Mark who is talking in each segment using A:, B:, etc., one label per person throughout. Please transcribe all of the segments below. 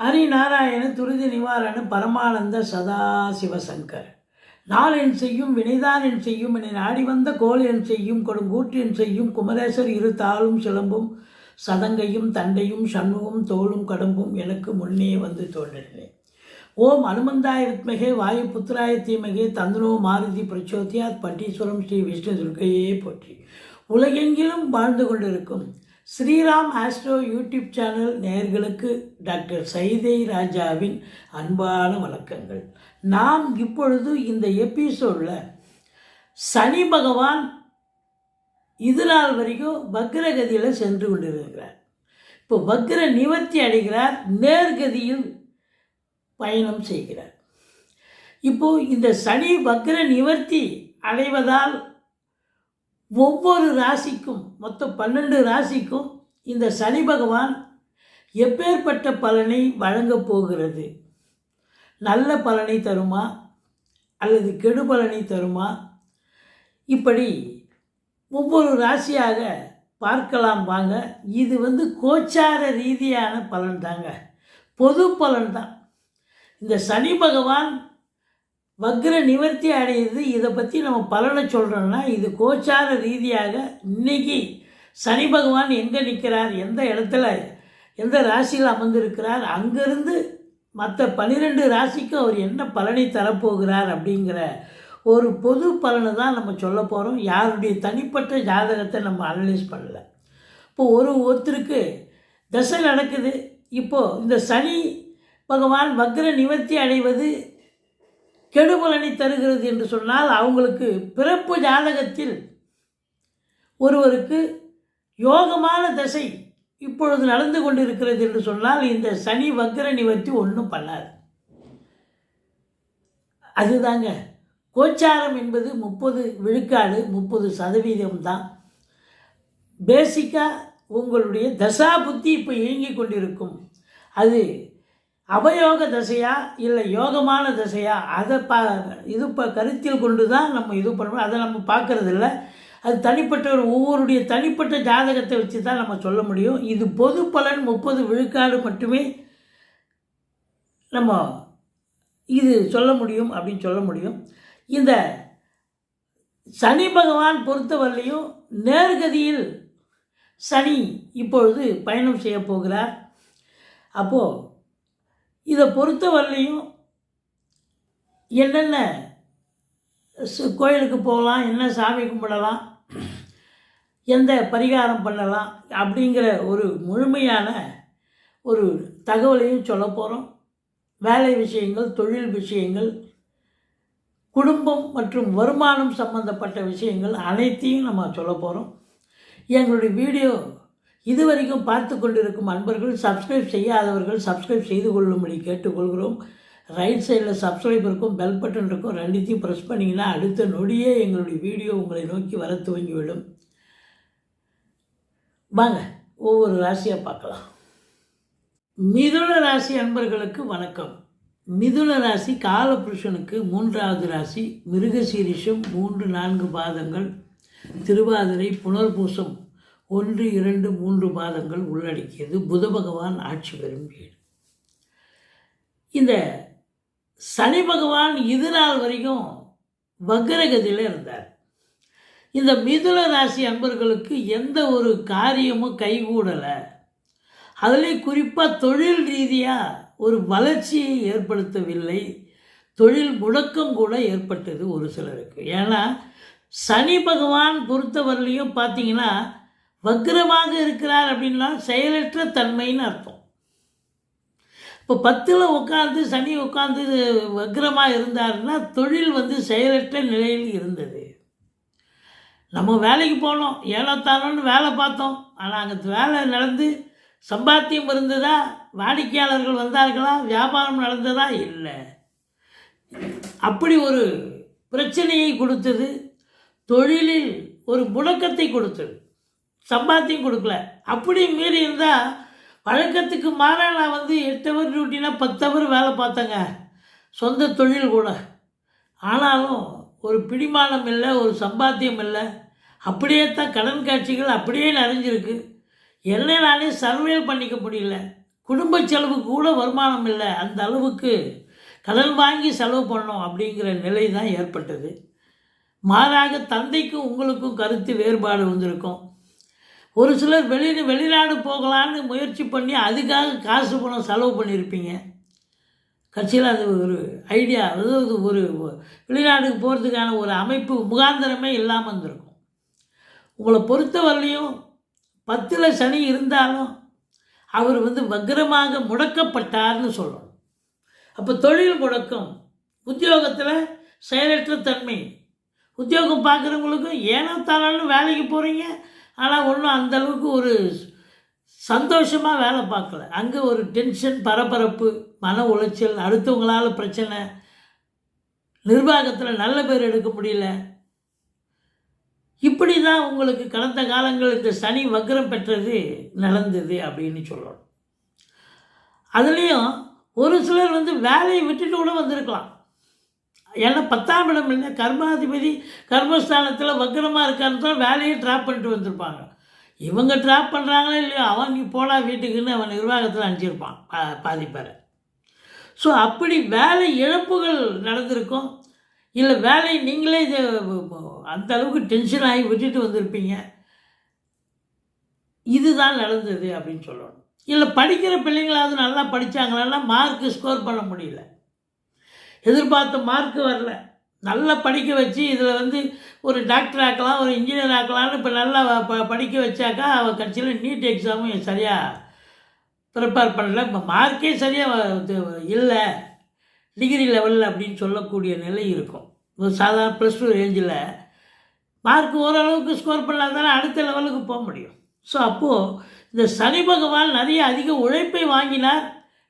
A: ஹரிநாராயண துருதி நிவாரண பரமானந்த சதாசிவசங்கர் நாள் என் செய்யும் வினைதான் என் செய்யும் என்னை நாடி வந்த கோல் என் செய்யும் கொடுங்கூற்று என் செய்யும் குமரேசர் இரு தாளும் சிலம்பும் சதங்கையும் தண்டையும் சண்முகம் தோளும் கடம்பும் எனக்கு முன்னே வந்து தோன்றினேன். ஓம் அனுமந்தாயத்மகே வாயு புத்திராய தீமகே தந்தனோ மாருதி பிரச்சோத்தியாத் பட்டீஸ்வரம் ஸ்ரீ விஷ்ணு துர்கையே போற்றி. உலகெங்கிலும் வாழ்ந்து கொண்டிருக்கும் ஸ்ரீராம் ஆஸ்ட்ரோ யூடியூப் சேனல் நேர்களுக்கு டாக்டர் சைதை ராஜாவின் அன்பான வணக்கங்கள். நாம் இப்பொழுது இந்த எபிசோடில் சனி பகவான் இது நாள் வரைக்கும் வக்ரகதியில் சென்று கொண்டிருக்கிறார். இப்போ வக்ர நிவர்த்தி அடைகிறார் நேர்கதியில் பயணம் செய்கிறார். இப்போது இந்த சனி வக்ர நிவர்த்தி அடைவதால் ஒவ்வொரு ராசிக்கும் மொத்தம் பன்னெண்டு ராசிக்கும் இந்த சனி பகவான் எப்பேற்பட்ட பலனை வழங்கப் போகிறது? நல்ல பலனை தருமா? அல்லது கெடு பலனை தருமா? இப்படி ஒவ்வொரு ராசியாக பார்க்கலாம் வாங்க. இது வந்து கோச்சார ரீதியான பலன் தாங்க பொது பலன் தான் இந்த சனி பகவான் வக்ர நிவர்த்தி அடையுது. இதை பற்றி நம்ம பலனை சொல்கிறோம்னா இது கோச்சார ரீதியாக இன்னைக்கு சனி பகவான் எங்கே நிற்கிறார் எந்த இடத்துல எந்த ராசியில் அமர்ந்திருக்கிறார்? அங்கேருந்து மற்ற பன்னிரெண்டு ராசிக்கும் அவர் என்ன பலனை தரப்போகிறார் அப்படிங்கிற ஒரு பொது பலனை தான் நம்ம சொல்ல போகிறோம் யாருடைய தனிப்பட்ட ஜாதகத்தை நம்ம அனலைஸ் பண்ணல. இப்போ ஒரு ஒருத்தருக்கு தசை நடக்குது. இப்போது இந்த சனி பகவான் வக்ர நிவர்த்தி அடைவது கெடுபலனை தருகிறது என்று சொன்னால் அவங்களுக்கு பிறப்பு ஜாதகத்தில் ஒருவருக்கு யோகமான தசை இப்பொழுது நடந்து கொண்டிருக்கிறது என்று சொன்னால் இந்த சனி வக்கர நிவர்த்தி ஒன்றும் பண்ணாது. அதுதாங்க கோச்சாரம் என்பது முப்பது விழுக்காடு முப்பது சதவீதம் தான். பேசிக்காக உங்களுடைய தசா புத்தி இப்போ இயங்கி கொண்டிருக்கும். அது அவயோக தசையா இல்லை யோகமான தசையா? அதை பா இது இப்போ கருத்தில் கொண்டு தான் நம்ம இது பண்ணணும். அதை நம்ம பார்க்கறது இல்லை அது தனிப்பட்ட ஒரு ஒவ்வொருடைய தனிப்பட்ட ஜாதகத்தை வச்சு தான் நம்ம சொல்ல முடியும். இது பொது பலன் முப்பது விழுக்காடு மட்டுமே நம்ம இது சொல்ல முடியும் அப்படின்னு சொல்ல முடியும். இந்த சனி பகவான் பொறுத்தவரையிலையும் நேர்கதியில் சனி இப்பொழுது பயணம் செய்ய போகிறார். அப்போது இதை பொறுத்தவரையிலையும் என்னென்ன சு- கோயிலுக்கு போகலாம் என்ன சாமி கும்பிடலாம் எந்த பரிகாரம் பண்ணலாம் அப்படிங்கிற ஒரு முழுமையான ஒரு தகவலையும் சொல்ல போகிறோம் வேலை விஷயங்கள் தொழில் விஷயங்கள் குடும்பம் மற்றும் வருமானம் சம்பந்தப்பட்ட விஷயங்கள் அனைத்தையும் நம்ம சொல்ல போகிறோம் எங்களுடைய வீடியோ இதுவரைக்கும் பார்த்து கொண்டிருக்கும் அன்பர்கள் சப்ஸ்கிரைப் செய்யாதவர்கள் சப்ஸ்கிரைப் செய்து கொள்ளும்படி கேட்டுக்கொள்கிறோம். ரைட் சைடில் சப்ஸ்கிரைப் இருக்கும் பெல் பட்டன் இருக்கும் ரெண்டுத்தையும் ப்ரெஸ் பண்ணிங்கன்னா அடுத்த நொடியே எங்களுடைய வீடியோ உங்களை நோக்கி வர துவங்கிவிடும். வாங்க ஒவ்வொரு ராசியாக பார்க்கலாம். மிதுன ராசி அன்பர்களுக்கு வணக்கம். மிதுன ராசி காலபுருஷனுக்கு மூன்றாவது ராசி மிருகசீரிஷம் மூன்று நான்கு பாதங்கள் திருவாதிரை புனர்பூசம் ஒன்று இரண்டு மூன்று மாதங்கள் உள்ளடக்கியது புத பகவான் ஆட்சி பெறும் வீடு. இந்த சனி பகவான் இது நாள் வரைக்கும் வக்ரகதியில் இருந்தார். இந்த மிதுன ராசி அன்பர்களுக்கு எந்த ஒரு காரியமும் கைகூடலை. அதுலேயும் குறிப்பாக தொழில் ரீதியாக ஒரு வளர்ச்சியை ஏற்படுத்தவில்லை. தொழில் முடக்கம் கூட ஏற்பட்டது ஒரு சிலருக்கு. ஏன்னா சனி பகவான் பொறுத்தவரையிலையும் பார்த்தீங்கன்னா வக்ரமாக இருக்கிறார் அப்படின்னா செயலற்ற தன்மைன்னு அர்த்தம். இப்போ பத்தில் உட்காந்து சனி உட்காந்து வக்ரமாக இருந்தாருன்னா தொழில் வந்து செயலற்ற நிலையில் இருந்தது. நம்ம வேலைக்கு போனோம் ஏழத்தானோன்னு வேலை பார்த்தோம். ஆனால் அங்கே வேலை நடந்து சம்பாத்தியம் இருந்ததா வாடிக்கையாளர்கள் வந்தார்களா வியாபாரம் நடந்ததா? இல்லை. அப்படி ஒரு பிரச்சனையை கொடுத்தது தொழிலில் ஒரு முடக்கத்தை கொடுத்தது. சம்பாத்தியம் கொடுக்கல. அப்படி மீறி இருந்தால் வழக்கத்துக்கு மாறா நான் வந்து எட்டு ஹவர் டியூட்டினா பத்து ஹவர் வேலை பார்த்தேங்க. சொந்த தொழில் கூட. ஆனாலும் ஒரு பிடிமானம் இல்லை ஒரு சம்பாத்தியம் இல்லை. அப்படியே தான் கடன் காட்சிகள் அப்படியே நிறைஞ்சிருக்கு. என்ன நானே சர்வேல் பண்ணிக்க முடியல. குடும்ப செலவுக்கு கூட வருமானம் இல்லை. அந்த அளவுக்கு கடன் வாங்கி செலவு பண்ணோம் அப்படிங்கிற நிலை தான் ஏற்பட்டது. மாறாக தந்தைக்கும் உங்களுக்கும் கருத்து வேறுபாடு வந்திருக்கும். ஒரு சிலர் வெளி வெளிநாடு போகலான்னு முயற்சி பண்ணி அதுக்காக காசு பணம் செலவு பண்ணியிருப்பீங்க. கட்சியில் அது ஒரு ஐடியா அதாவது ஒரு வெளிநாட்டுக்கு போகிறதுக்கான ஒரு அமைப்பு முகாந்திரமே இல்லாமல் இருந்திருக்கும் உங்களை பொறுத்தவரையிலையும் பத்தில் சனி இருந்தாலும் அவர் வந்து வக்ரமாக முடக்கப்பட்டார்னு சொல்லணும். அப்போ தொழில் முடக்கம் உத்தியோகத்தில் செயலற்ற தன்மை. உத்தியோகம் பார்க்குறவங்களுக்கும் ஏனோ தானாலும் வேலைக்கு போகிறீங்க ஆனால் ஒன்றும் அந்தளவுக்கு ஒரு சந்தோஷமாக வேலை பார்க்கல. அங்கே ஒரு டென்ஷன் பரபரப்பு மன உளைச்சல் அடுத்தவங்களால் பிரச்சனை நிர்வாகத்தில் நல்ல பேர் எடுக்க முடியல. இப்படி தான் உங்களுக்கு கடந்த காலங்கள் இந்த சனி வக்ரம் பெற்றது நடந்தது அப்படின்னு சொல்லணும். அதுலேயும் ஒரு சிலர் வந்து வேலையை விட்டுட்டு கூட வந்திருக்கலாம். ஏன்னா பத்தாம் இடம் என்ன? கர்மாதிபதி கர்மஸ்தானத்தில் வக்கரமாக இருக்கான்னு தான் வேலையை ட்ராப் பண்ணிட்டு வந்திருப்பாங்க. இவங்க ட்ராப் பண்ணுறாங்களா இல்லையோ அவன் நீ போடா வீட்டுக்குன்னு அவன் நிர்வாகத்தில் அனுப்பிச்சிருப்பான் பா பாதி ஸோ அப்படி வேலை இழப்புகள் நடந்திருக்கும். இல்லை வேலையை நீங்களே இது அந்த அளவுக்கு டென்ஷன் ஆகி விட்டுட்டு வந்திருப்பீங்க. இதுதான் நடந்தது அப்படின்னு சொல்லணும். இல்லை படிக்கிற பிள்ளைங்களாவது நல்லா படித்தாங்களா மார்க்கு ஸ்கோர் பண்ண முடியல. எதிர்பார்த்த மார்க்கு வரல. நல்லா படிக்க வச்சு இதில் வந்து ஒரு டாக்டர் ஆக்கலாம் ஒரு இன்ஜினியர் ஆக்கலாம்னு இப்போ நல்லா ப படிக்க வச்சாக்கா அவள் கட்சியில் நீட் எக்ஸாமும் சரியாக ப்ரிப்பேர் பண்ணல. இப்போ மார்க்கே சரியாக இல்லை. டிகிரி லெவலில் அப்படின்னு சொல்லக்கூடிய நிலை இருக்கும். ஒரு சாதாரண ப்ளஸ் டூ ரேஞ்சில் மார்க் ஓரளவுக்கு ஸ்கோர் பண்ணாதானே அடுத்த லெவலுக்கு போக முடியும். ஸோ அப்போது இந்த சனி பகவான் நிறைய அதிக உழைப்பை வாங்கினார்.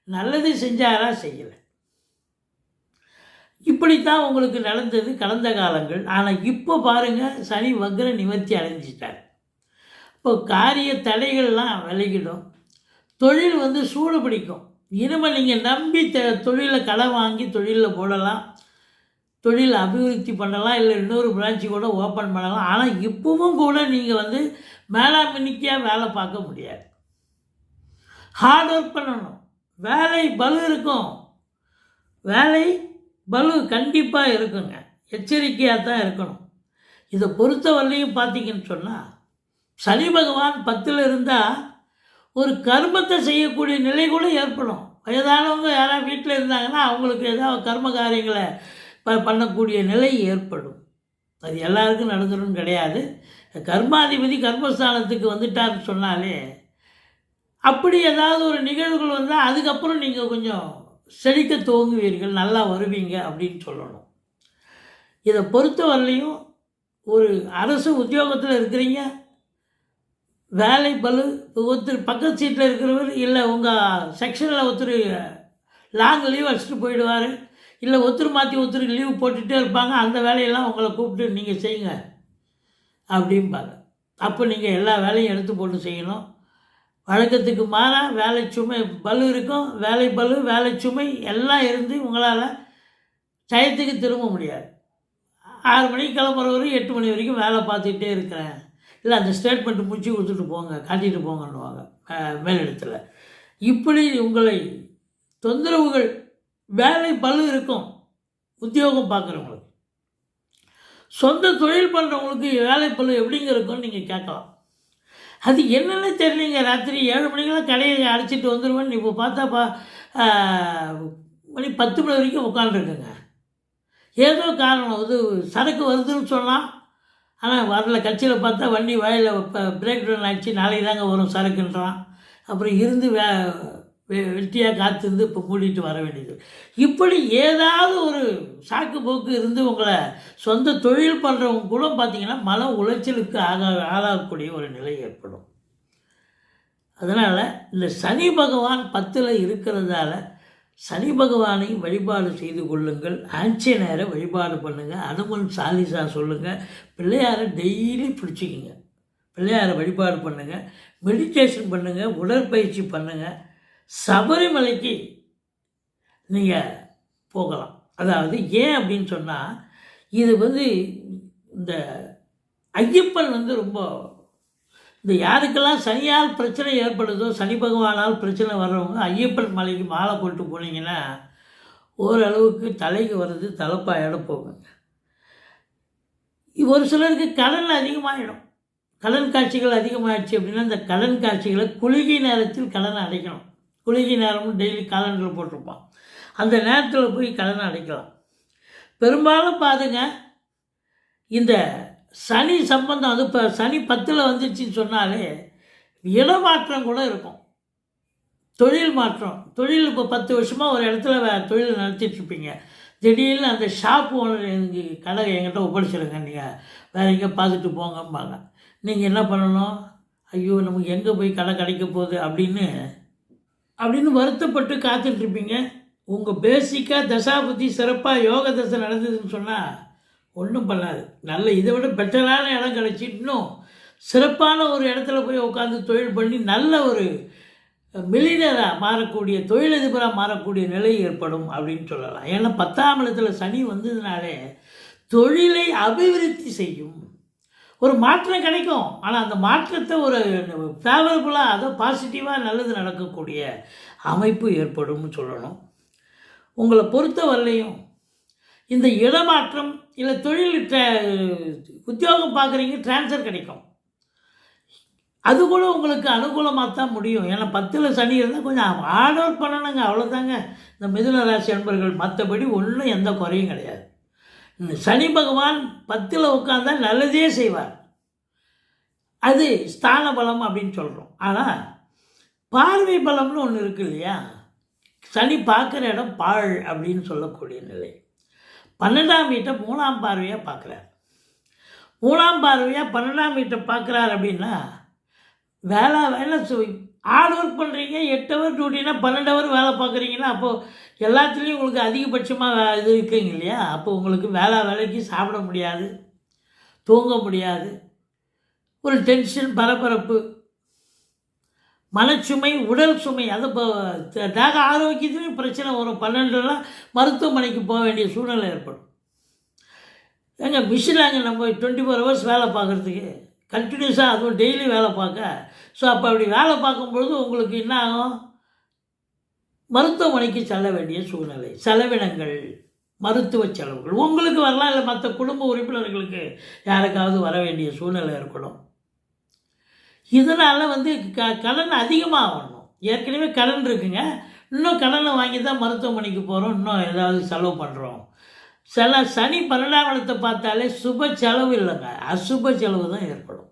A: நல்லது செஞ்சாரா செய்யலை. இப்படித்தான் உங்களுக்கு நடந்தது கடந்த காலங்கள். ஆனால் இப்போ பாருங்கள் சனி வக்ர நிவர்த்தி அடைஞ்சிட்டார். இப்போ காரிய தடைகள்லாம் விலகிடும். தொழில் வந்து சூடு பிடிக்கும். இனிமேல் நீங்கள் நம்பி த தொழிலை கடன் வாங்கி தொழிலில் போடலாம். தொழில் அபிவிருத்தி பண்ணலாம் இல்லை இன்னொரு பிரான்ச்சு கூட ஓப்பன் பண்ணலாம். ஆனால் இப்போவும் கூட நீங்கள் வந்து மேலாமின்னிக்கையாக வேலை பார்க்க முடியாது. ஹார்ட் ஒர்க் பண்ணணும். வேலை பலு இருக்கும். வேலை பலு கண்டிப்பாக இருக்குங்க. எச்சரிக்கையாக தான் இருக்கணும். இதை பொறுத்தவரையும் பார்த்தீங்கன்னு சொன்னால் சனி பகவான் பத்தில் இருந்தால் ஒரு கர்மத்தை செய்யக்கூடிய நிலை கூட ஏற்படும். வயதானவங்க யாராவது வீட்டில் இருந்தாங்கன்னா அவங்களுக்கு ஏதாவது கர்ம காரியங்களை ப பண்ணக்கூடிய நிலை ஏற்படும். அது எல்லாருக்கும் நடந்துடும் கிடையாது. கர்மாதிபதி கர்மஸ்தானத்துக்கு வந்துட்டார்னு சொன்னாலே அப்படி ஏதாவது ஒரு நிகழ்வுகள் வந்தால் அதுக்கப்புறம் நீங்கள் கொஞ்சம் செழிக்க துவங்குவீர்கள் நல்லா வருவீங்க அப்படின்னு சொல்லணும். இதை பொறுத்தவரையிலையும் ஒரு அரசு உத்தியோகத்தில் இருக்கிறீங்க வேலை பலு ஒருத்தர் பக்கத்து சீட்டில் இருக்கிறவர் இல்லை உங்கள் செக்ஷனில் ஒருத்தர் லாங் லீவ் அடிச்சுட்டு போயிடுவார் இல்லை ஒருத்தர் மாற்றி ஒருத்தர் லீவ் போட்டுகிட்டே இருப்பாங்க அந்த வேலையெல்லாம் உங்களை கூப்பிட்டு நீங்கள் செய்யுங்க அப்படிம்பாங்க. அப்போ நீங்கள் எல்லா வேலையும் எடுத்து போட்டு செய்யணும். வழக்கத்துக்கு மாறாக வேலை சுமை பலு இருக்கும் வேலை பலு வேலை சுமை எல்லாம் இருந்து உங்களால் டயத்துக்கு திரும்ப முடியாது. ஆறு மணிக்கு கிளம்புற வரைக்கும் எட்டு மணி வரைக்கும் வேலை பார்த்துக்கிட்டே இருக்கிறேன். இல்லை அந்த ஸ்டேட்மெண்ட் முடிச்சு கொடுத்துட்டு போங்க காட்டிகிட்டு போங்கன்னுவாங்க மேலிடத்தில். இப்படி உங்களை தொந்தரவுகள் வேலை பலு இருக்கும் உத்தியோகம் பார்க்குறவங்களுக்கு. சொந்த தொழில் பண்ணுறவங்களுக்கு வேலை பலு எப்படிங்க இருக்கும்னு நீங்கள் கேட்கலாம். அது என்னென்னு தெரியலைங்க. ராத்திரி ஏழு மணிக்கெல்லாம் கடையை அடைச்சிட்டு வந்துடுவேன் இப்போ பார்த்தா பா மணி பத்து மணி வரைக்கும் உட்காந்துருக்குங்க ஏதோ காரணம். இது சரக்கு வருதுன்னு சொன்னால் ஆனால் வரல. கட்சியில் பார்த்தா வண்டி வாயில் இப்போ பிரேக் டவுன் ஆகிடுச்சு நாளைக்கு தாங்க வரும் சரக்குன்றான். அப்புறம் இருந்து வே வெட்டியாக காத்திருந்து இப்போ மூடிட்டு வர வேண்டியது. இப்படி ஏதாவது ஒரு சாக்கு போக்கு இருந்து உங்களை சொந்த தொழில் பண்ணுறவங்க கூட பார்த்தீங்கன்னா மன உளைச்சலுக்கு ஆக ஆளாகக்கூடிய ஒரு நிலை ஏற்படும். அதனால் இந்த சனி பகவான் பத்தில் இருக்கிறதால சனி பகவானை வழிபாடு செய்து கொள்ளுங்கள். ஆஞ்சநேயரை வழிபாடு பண்ணுங்கள் அனுமன் சாலிசா சொல்லுங்கள் பிள்ளையாரை டெய்லி பிடிச்சிக்கிங்க. பிள்ளையாரை வழிபாடு பண்ணுங்கள் மெடிடேஷன் பண்ணுங்கள் உடற்பயிற்சி பண்ணுங்கள் சபரிமலைக்கு நீங்கள் போகலாம். அதாவது ஏன் அப்படின்னு சொன்னால் இது வந்து இந்த ஐயப்பன் வந்து ரொம்ப இந்த யாருக்கெல்லாம் சனியால் பிரச்சனை ஏற்படுதோ சனி பகவானால் பிரச்சனை வர்றவங்க ஐயப்பன் மலைக்கு மாலை போட்டு போனீங்கன்னா ஓரளவுக்கு தலைக்கு வர்றது தலைப்பாயோட போகுங்க. ஒரு சிலருக்கு கடன் அதிகமாகிடும் கடன் காட்சிகள் அதிகமாகிடுச்சு அப்படின்னா இந்த கடன் காட்சிகளை குளிகை நேரத்தில் கடனை அடைக்கணும். குளிகை நேரமும் டெய்லி காலண்டரில் போட்டிருப்பான். அந்த நேரத்தில் போய் கடன் அடைக்கலாம். பெரும்பாலும் பாருங்க இந்த சனி சம்பந்தம் அது இப்போ சனி பத்தில் வந்துச்சுன்னு சொன்னாலே இடமாற்றம் கூட இருக்கும். தொழில் மாற்றம். தொழில் இப்போ பத்து வருஷமாக ஒரு இடத்துல வே தொழில் நடத்திட்டுருப்பீங்க. திடீர்னு அந்த ஷாப் ஓனர் எனக்கு கடை என்கிட்ட ஒப்படைச்சிருங்க நீங்கள் வேறு எங்கே பார்த்துட்டு போங்கம்பாங்க. நீங்கள் என்ன பண்ணணும்? ஐயோ நமக்கு எங்கே போய் கடை கிடைக்க போகுது அப்படின்னு அப்படின்னு வருத்தப்பட்டு காத்துட்ருப்பீங்க. உங்கள் பேசிக்காக தசாபுத்தி சிறப்பாக யோக தசை நடந்ததுன்னு சொன்னால் ஒன்றும் பண்ணாது. நல்ல இதை விட பெட்டரான இடம் கிடச்சி இன்னும் சிறப்பான ஒரு இடத்துல போய் உட்காந்து தொழில் பண்ணி நல்ல ஒரு மில்லினராக மாறக்கூடிய தொழிலதிபராக மாறக்கூடிய நிலை ஏற்படும் அப்படின்னு சொல்லலாம். ஏன்னா பத்தாம் இடத்துல சனி வந்ததுனாலே தொழிலை அபிவிருத்தி செய்யும். ஒரு மாற்றம் கிடைக்கும். ஆனால் அந்த மாற்றத்தை ஒரு ஃபேவரபுளாக அதை பாசிட்டிவாக நல்லது நடக்கக்கூடிய அமைப்பு ஏற்படும்னு சொல்லணும். உங்களை பொறுத்த வரலையும் இந்த இடமாற்றம் இல்லை தொழில் உத்தியோகம் பார்க்குறீங்க ட்ரான்ஸ்ஃபர் கிடைக்கும். அது கூட உங்களுக்கு அனுகூலமாக தான் முடியும். ஏன்னா பத்தில் சனி இருந்தால் கொஞ்சம் ஹார்ட் ஒர்க் பண்ணணுங்க அவ்வளோதாங்க இந்த மிதுன ராசி அன்பர்கள் மற்றபடி ஒன்றும் எந்த குறையும் கிடையாது. சனி பகவான் பத்தில் உட்காந்தா நல்லதே செய்வார். அது ஸ்தான பலம் அப்படின்னு சொல்கிறோம் ஆனால் பார்வை பலம்னு ஒன்று இருக்கு இல்லையா? சனி பார்க்குற இடம் பாழ் அப்படின்னு சொல்லக்கூடிய நிலை. பன்னெண்டாம் வீட்டை மூணாம் பார்வையாக பார்க்குறார். மூணாம் பார்வையாக பன்னெண்டாம் வீட்டை பார்க்குறார் அப்படின்னா வேலை வேலை ஆள் ஒர்க் பண்ணுறீங்க எட்டு ஹவர் டியூட்டினா பன்னெண்டு ஹவர் வேலை பார்க்குறீங்கன்னா அப்போது எல்லாத்துலேயும் உங்களுக்கு அதிகபட்சமாக இது இருக்குங்க இல்லையா? அப்போ உங்களுக்கு வேலை வேலைக்கு சாப்பிட முடியாது தூங்க முடியாது ஒரு டென்ஷன் பரபரப்பு மனச்சுமை உடல் சுமை அது இப்போ த- தேக ஆரோக்கியத்துலேயும் பிரச்சனை வரும். பன்னெண்டுலாம் மருத்துவமனைக்கு போக வேண்டிய சூழ்நிலை ஏற்படும். ஏங்க மிஷினாங்க நம்ம டுவெண்ட்டி ஃபோர் ஹவர்ஸ் வேலை பார்க்குறதுக்கு கண்டினியூஸாக அதுவும் டெய்லி வேலை பார்க்க. ஸோ அப்போ அப்படி வேலை பார்க்கும்பொழுது உங்களுக்கு என்ன ஆகும்? மருத்துவமனைக்கு செல்ல வேண்டிய சூழ்நிலை. செலவினங்கள் மருத்துவ செலவுகள். உங்களுக்கு வரலாம் இல்லை மற்ற குடும்ப உறுப்பினர்களுக்கு யாருக்காவது வர வேண்டிய சூழ்நிலை இருக்கணும். இதனால் வந்து க கடன் அதிகமாக ஆகணும் ஏற்கனவே கடன் இருக்குங்க. இன்னும் கடனை வாங்கி தான் மருத்துவமனைக்கு போகிறோம் இன்னும் ஏதாவது செலவு பண்ணுறோம் சில சனி பன்னெண்டாம் பார்த்தாலே சுப செலவு இல்லைங்க. அசுப செலவு தான் ஏற்படும்.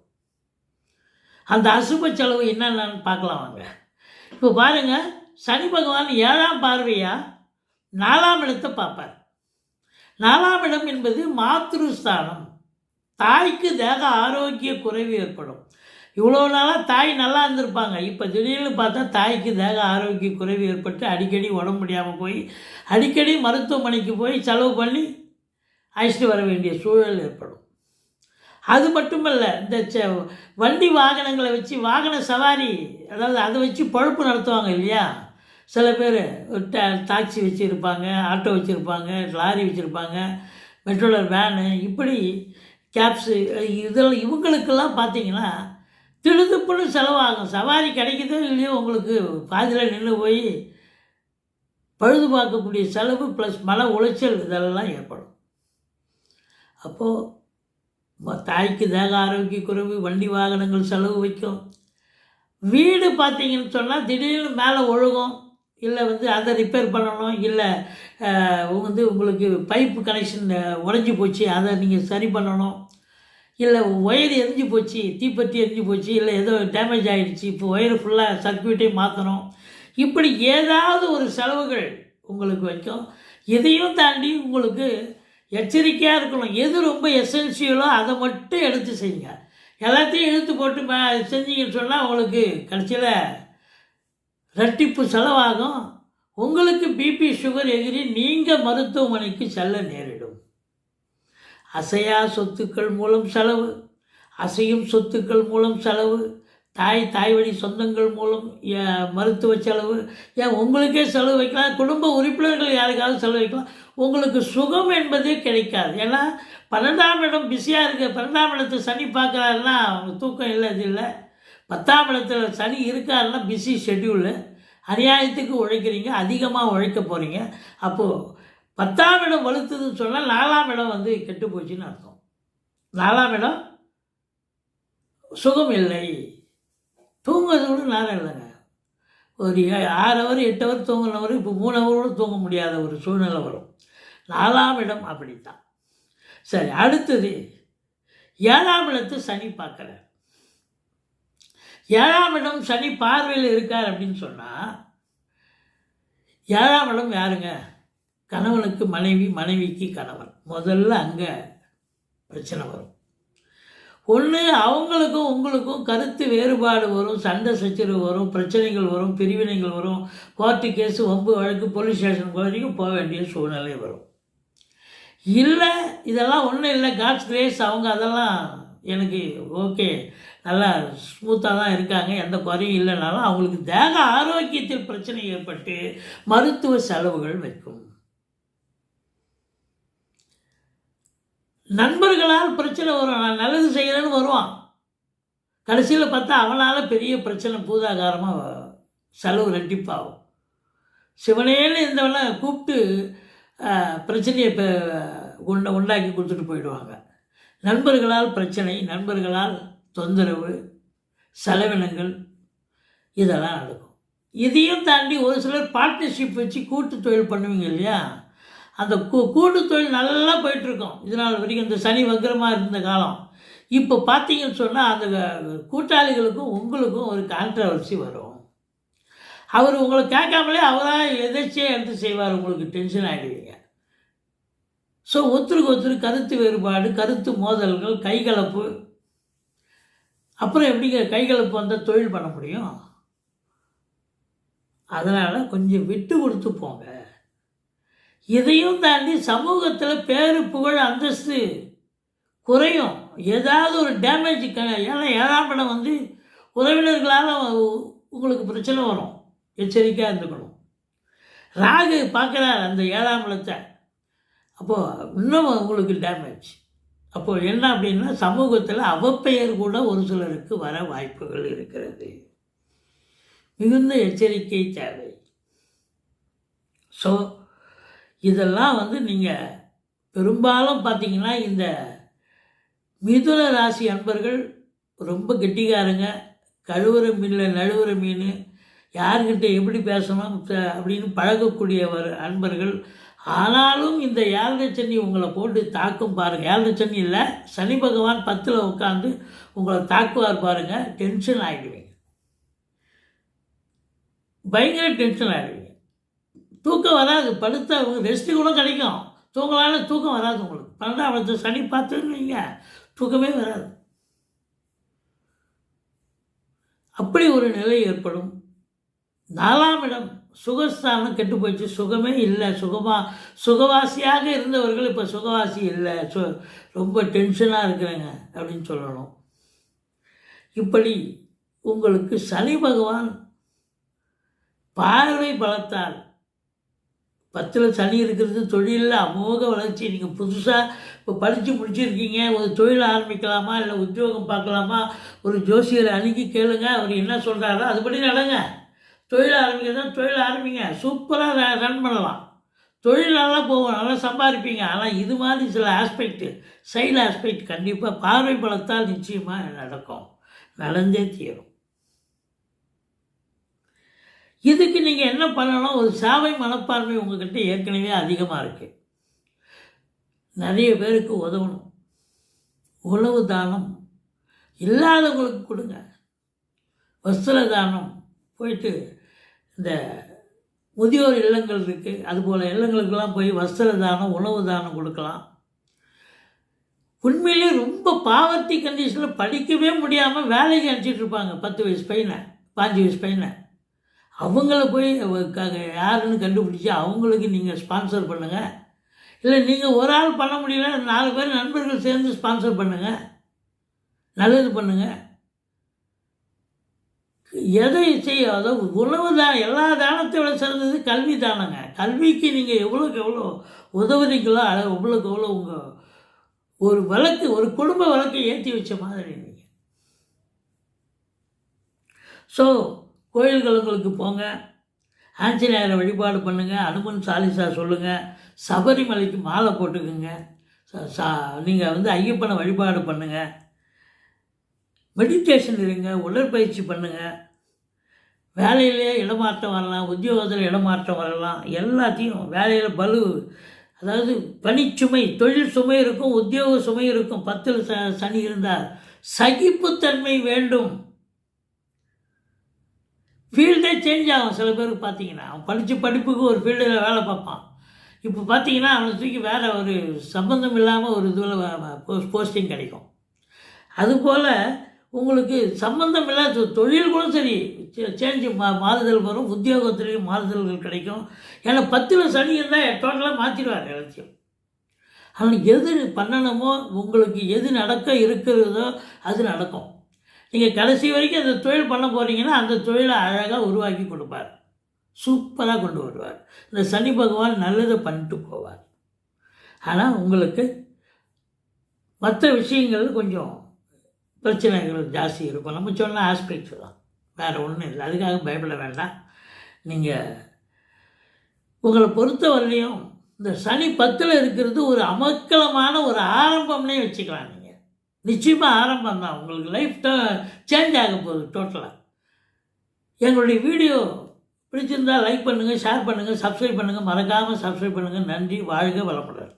A: அந்த அசுப செலவு என்னென்னு பார்க்கலாம் வாங்க. இப்போ பாருங்க சனி பகவான் ஏழாம் பார்வையாக நாலாம் இடத்தை பார்ப்பார். நாலாம் இடம் என்பது மாத்ருஸ்தானம். தாய்க்கு தேக ஆரோக்கிய குறைவு ஏற்படும். இவ்வளோ நாளாக தாய் நல்லா இருந்திருப்பாங்க. இப்போ திடீர்னு பார்த்தா தாய்க்கு தேக ஆரோக்கிய குறைவு ஏற்பட்டு அடிக்கடி உடம்பு முடியாமல் போய் அடிக்கடி மருத்துவமனைக்கு போய் செலவு பண்ணி அழைச்சிட்டு வர வேண்டிய சூழல் ஏற்படும். அது மட்டுமல்ல இந்த செ வண்டி வாகனங்களை வச்சு வாகன சவாரி அதாவது அதை வச்சு பழுப்பு நடத்துவாங்க இல்லையா? சில பேர் டாக்ஸி வச்சுருப்பாங்க ஆட்டோ வச்சுருப்பாங்க லாரி வச்சுருப்பாங்க மெட்ரோலர் வேனு இப்படி கேப்ஸு இதெல்லாம் இவங்களுக்கெல்லாம் பார்த்தீங்கன்னா திடுதுப்புன்னு செலவாகும். சவாரி கிடைக்குதோ இல்லையோ உங்களுக்கு பாதியில் நின்று போய் பழுது பார்க்கக்கூடிய செலவு ப்ளஸ் மன உளைச்சல் இதெல்லாம் ஏற்படும். அப்போது தாய்க்கு தேக ஆரோக்கிய குறைவு வண்டி வாகனங்கள் செலவு வைக்கும். வீடு பார்த்தீங்கன்னு சொன்னால் திடீர்னு மேலே ஒழுகும். இல்லை வந்து அதை ரிப்பேர் பண்ணணும் இல்லை வந்து உங்களுக்கு பைப்பு கனெக்ஷன் உடஞ்சி போச்சு அதை நீங்கள் சரி பண்ணணும். இல்லை ஒயர் எரிஞ்சு போச்சு தீப்பத்தி எரிஞ்சு போச்சு இல்லை ஏதோ டேமேஜ் ஆகிடுச்சு இப்போ ஒயர் ஃபுல்லாக சர்க்கியூட்டே மாற்றணும் இப்படி ஏதாவது ஒரு செலவுகள் உங்களுக்கு வைக்கும். இதையும் தாண்டி உங்களுக்கு எச்சரிக்கையாக இருக்கணும். எது ரொம்ப எசென்சியலோ அதை மட்டும் எடுத்து செய்யுங்க. எல்லாத்தையும் இழுத்து போட்டு செஞ்சீங்கன்னு சொன்னால் உங்களுக்கு கடைசியில் ரெட்டிப்பு செலவாகும். உங்களுக்கு பிபி சுகர் எகிரி நீங்கள் மருத்துவமனைக்கு செல்ல நேரிடும். அசையா சொத்துக்கள் மூலம் செலவு அசையும் சொத்துக்கள் மூலம் செலவு தாய் தாய் வழி சொந்தங்கள் மூலம் ஏ- மருத்துவ செலவு ஏன் உங்களுக்கே செலவு வைக்கலாம். குடும்ப உறுப்பினர்கள் யாருக்காவது செலவு வைக்கலாம். உங்களுக்கு சுகம் என்பதே கிடைக்காது. ஏன்னா பன்னெண்டாம் இடம் பிஸியாக இருக்குது பன்னெண்டாம் இடத்து சனி பார்க்குறாருன்னா தூக்கம் இல்லை இது இல்லை. பத்தாம் இடத்துல சனி இருக்காருன்னா பிஸி ஷெட்யூலு அநியாயத்துக்கு உழைக்கிறீங்க அதிகமாக உழைக்க போகிறீங்க அப்போது பத்தாம் இடம் வலுத்துதுன்னு சொன்னால் நாலாம் இடம் வந்து கெட்டு போச்சுன்னு அர்த்தம். நாலாம் இடம் சுகம் இல்லை. தூங்குறது கூட நேரம் இல்லைங்க. ஒரு ஆறு ஹவர் எட்டு ஹவர் தூங்கினவர் இப்போ மூணு ஹவர் கூட தூங்க முடியாத ஒரு சூழ்நிலை வரும். நாலாம் இடம் அப்படித்தான். சரி அடுத்தது ஏழாம் இடத்து சனி பார்க்குறார். ஏழாம் இடம் சனி பார்வையில் இருக்கார் அப்படின்னு சொன்னால் ஏழாம் இடம் யாருங்க? கணவனுக்கு மனைவி மனைவிக்கு கணவன். முதல்ல அங்கே பிரச்சனை வரும். ஒன்று அவங்களுக்கும் உங்களுக்கும் கருத்து வேறுபாடு வரும் சண்டை சச்சரவு வரும் பிரச்சனைகள் வரும் பிரிவினைகள் வரும் கோர்ட்டு கேஸு ஒம்பு வழக்கு போலீஸ் ஸ்டேஷன் வரைக்கும் போக வேண்டிய சூழ்நிலை வரும். இல்லை இதெல்லாம் ஒன்றும் இல்லை காட்ஸ் கிரேஸ் அவங்க அதெல்லாம் எனக்கு ஓகே நல்லா ஸ்மூத்தாக தான் இருக்காங்க. எந்த குறையும் இல்லைனாலும் அவங்களுக்கு தேக ஆரோக்கியத்தில் பிரச்சனை ஏற்பட்டு மருத்துவ செலவுகள் வைக்கும். நண்பர்களால் பிரச்சனை வரும். நான் நல்லது செய்கிறேன்னு வருவான். கடைசியில் பார்த்தா அவனால் பெரிய பிரச்சனை பூதாகாரமாக செலவு ரெட்டிப்பாகும். சிவனேன்னு இருந்தவன கூப்பிட்டு பிரச்சனையை இப்போ உண்ட உண்டாக்கி கொடுத்துட்டு போயிடுவாங்க. நண்பர்களால் பிரச்சனை நண்பர்களால் தொந்தரவு செலவினங்கள் இதெல்லாம் நடக்கும். இதையும் தாண்டி ஒரு சிலர் பார்ட்னர்ஷிப் வச்சு கூட்டு தொழில் பண்ணுவீங்க இல்லையா? அந்த கூ கூட்டு தொழில் நல்லா போயிட்டுருக்கும். இதனால் வரைக்கும் இந்த சனி வக்கரமாக இருந்த காலம். இப்போ பார்த்தீங்கன்னு சொன்னால் அந்த கூட்டாளிகளுக்கும் உங்களுக்கும் ஒரு கான்ட்ரவர்சி வரும். அவர் உங்களை கேட்காமலே அவராக எதாச்சியே எடுத்து செய்வார் உங்களுக்கு டென்ஷன் ஆகிடுவீங்க ஸோ ஒருத்தருக்கு ஒருத்தர் கருத்து வேறுபாடு கருத்து மோதல்கள் கைகலப்பு அப்புறம் எப்படிங்க கைகளுக்கு வந்தால் தொழில் பண்ண முடியும்? அதனால் கொஞ்சம் விட்டு கொடுத்து போங்க. இதையும் தாண்டி சமூகத்தில் பேரு புகழ் அந்தஸ்து குறையும். ஏதாவது ஒரு டேமேஜ் க ஏன்னா ஏழாம் படம் வந்து உறவினர்களால் உ- உங்களுக்கு பிரச்சனை வரும். எச்சரிக்கையாக இருந்துக்கணும். ராகு பார்க்குறார் அந்த ஏழாம் இடத்தை. அப்போது இன்னும் உங்களுக்கு டேமேஜ் அப்போது என்ன அப்படின்னா சமூகத்தில் அவப்பெயர் கூட ஒரு சிலருக்கு வர வாய்ப்புகள் இருக்கிறது. மிகுந்த எச்சரிக்கை தேவை. ஸோ இதெல்லாம் வந்து நீங்கள் பெரும்பாலும் பார்த்தீங்கன்னா இந்த மிதுன ராசி அன்பர்கள் ரொம்ப கெட்டிக்காரங்க. கழுவுற மீனில் நழுவுற மீன் யார்கிட்ட எப்படி பேசணும் அப்படின்னு அப்படின்னு பழகக்கூடியவர் அன்பர்கள் ஆனாலும் இந்த ஏழரை சனி உங்களை போட்டு தாக்கும் பாருங்கள் ஏழரை சனி இல்லை சனி பகவான் பத்தில் உட்காந்து உங்களை தாக்குவார் பாருங்கள் டென்ஷன் ஆகிடுவீங்க. பயங்கர டென்ஷன் ஆகிடுவீங்க. தூக்கம் வராது படுத்த ரெஸ்ட்டு கூட கிடைக்கும். தூங்கலான தூக்கம் வராது உங்களுக்கு. பன்னெண்டாம் இடத்து சனி பார்த்துன்னு வைங்க தூக்கமே வராது. அப்படி ஒரு நிலை ஏற்படும். நாலாம் இடம் சுகஸ்தானம் கெட்டு போயிடுச்சு சுகமே இல்லை. சுகமா சுகவாசியாக இருந்தவர்கள் இப்போ சுகவாசி இல்லை. சு ரொம்ப டென்ஷனாக இருக்கிறேங்க அப்படின்னு சொல்லணும். இப்படி உங்களுக்கு சனி பகவான் பார்வை பலத்தால் பத்தில் சனி இருக்கிறது தொழிலில் அமோக வளர்ச்சி. நீங்கள் புதுசாக இப்போ படித்து முடிச்சிருக்கீங்க. ஒரு தொழில் ஆரம்பிக்கலாமா? இல்லை உத்தியோகம் பார்க்கலாமா? ஒரு ஜோசியரை அணுகி கேளுங்க. அவர் என்ன சொல்கிறாரோ அதுபடி நடங்க. தொழில் ஆரம்பிக்கிறதா தொழில் ஆரம்பிங்க சூப்பராக ரன் பண்ணலாம். தொழில் நல்லா போகும் நல்லா சம்பாதிப்பீங்க. ஆனால் இது மாதிரி சில ஆஸ்பெக்ட் சைடு ஆஸ்பெக்ட் கண்டிப்பாக பார்வை பலத்தால் நிச்சயமாக நடக்கும். நடந்தே தீரும். இதுக்கு நீங்கள் என்ன பண்ணணும்? ஒரு சாவை மனப்பான்மை உங்ககிட்ட ஏற்கனவே அதிகமாக இருக்குது நிறைய பேருக்கு உதவணும். உணவு தானம் இல்லாதவங்களுக்கு கொடுங்க. வஸ்திர தானம் போயிட்டு இந்த முதியோர் இல்லங்கள் இருக்குது அதுபோல் இல்லங்களுக்கெல்லாம் போய் வஸ்திர தானம் உணவு தானம் கொடுக்கலாம். உண்மையிலே ரொம்ப பாவர்ட்டி கண்டிஷனில் படிக்கவே முடியாமல் வேலைக்கு அனுப்பிச்சிட்டு இருப்பாங்க. பத்து வயசு பையனை பாஞ்சு வயசு பையனை. அவங்கள போய் க- யாருன்னு கண்டுபிடிச்சி அவங்களுக்கு நீங்கள் ஸ்பான்சர் பண்ணுங்கள் இல்லை நீங்கள் ஒரு ஆள் பண்ண முடியல நாலு பேர் நண்பர்கள் சேர்ந்து ஸ்பான்சர் பண்ணுங்கள் நல்லது பண்ணுங்கள் எதை செய்யாதோ அதாவது உணவு தான் எல்லா தானத்தை விட சிறந்தது கல்வி தானங்க. கல்விக்கு நீங்கள் எவ்வளோக்கு எவ்வளோ உதவுறீங்களோ அது எவ்வளோக்கு எவ்வளோ உங்கள் ஒரு விளக்கு ஒரு குடும்ப விளக்கை ஏற்றி வச்ச மாதிரி நீங்கள் ஸோ கோயில்களுங்களுக்கு போங்க. ஆஞ்சநேயரை வழிபாடு பண்ணுங்கள் அனுமன் சாலிசா சொல்லுங்கள் சபரிமலைக்கு மாலை போட்டுக்குங்க. நீங்கள் வந்து ஐயப்பனை வழிபாடு பண்ணுங்கள் மெடிடேஷன் இருங்க உடற்பயிற்சி பண்ணுங்கள் வேலையிலே இடமாற்றம் வரலாம் உத்தியோகத்தில் இடமாற்றம் வரலாம். எல்லாத்தையும் வேலையில் பலு. அதாவது பணிச்சுமை தொழில் சுமை இருக்கும் உத்தியோக சுமை இருக்கும். பத்தில் ச சனி இருந்தால் சகிப்புத்தன்மை வேண்டும். ஃபீல்டே சேஞ்ச் ஆகும். சில பேருக்கு பார்த்தீங்கன்னா அவன் படித்த படிப்புக்கு ஒரு ஃபீல்டில் வேலை பார்ப்பான். இப்போ பார்த்தீங்கன்னா அவனை தூக்கி வேறு ஒரு சம்மந்தம் இல்லாமல் ஒரு இதில் போஸ்டிங் கிடைக்கும். அதுபோல் உங்களுக்கு சம்மந்தம் இல்லாத தொழில் கூட சரி. சேஞ்சு மா மாறுதல் வரும் உத்தியோகத்துலேயும் மாறுதல்கள் கிடைக்கும். ஏன்னா பத்தில் சனி இருந்தால் டோட்டலாக மாற்றிடுவார் எல்லாத்தையும் ஆனால் எது பண்ணணுமோ உங்களுக்கு எது நடக்க இருக்கிறதோ அது நடக்கும். நீங்கள் கடைசி வரைக்கும் அந்த தொழில் பண்ண போகிறீங்கன்னா அந்த தொழிலை அழகாக உருவாக்கி கொடுப்பார். சூப்பராக கொண்டு வருவார். இந்த சனி பகவான் நல்லதை பண்ணிட்டு போவார். ஆனால் உங்களுக்கு மற்ற விஷயங்கள் கொஞ்சம் பிரச்சனைகள் ஜாஸ்தி இருக்கும். நம்ம சொன்ன ஆஸ்பெக்ட்ஸ் தான். வேறு ஒன்றும் இல்லை. அதுக்காக பயப்பட வேண்டாம். நீங்கள் உங்களை பொறுத்தவரையிலையும் இந்த சனி பத்தில் இருக்கிறது ஒரு அமக்கலமான ஒரு ஆரம்பம்னே வச்சுக்கலாம் நீங்கள் நிச்சயமாக ஆரம்பம் தான். உங்களுக்கு லைஃப் சேஞ்ச் ஆக போகுது டோட்டலாக எங்களுடைய வீடியோ பிடிச்சிருந்தால் லைக் பண்ணுங்கள் ஷேர் பண்ணுங்கள் சப்ஸ்கிரைப் பண்ணுங்கள் மறக்காமல் சப்ஸ்கிரைப் பண்ணுங்கள் நன்றி. வாழ்க வளமுடன்.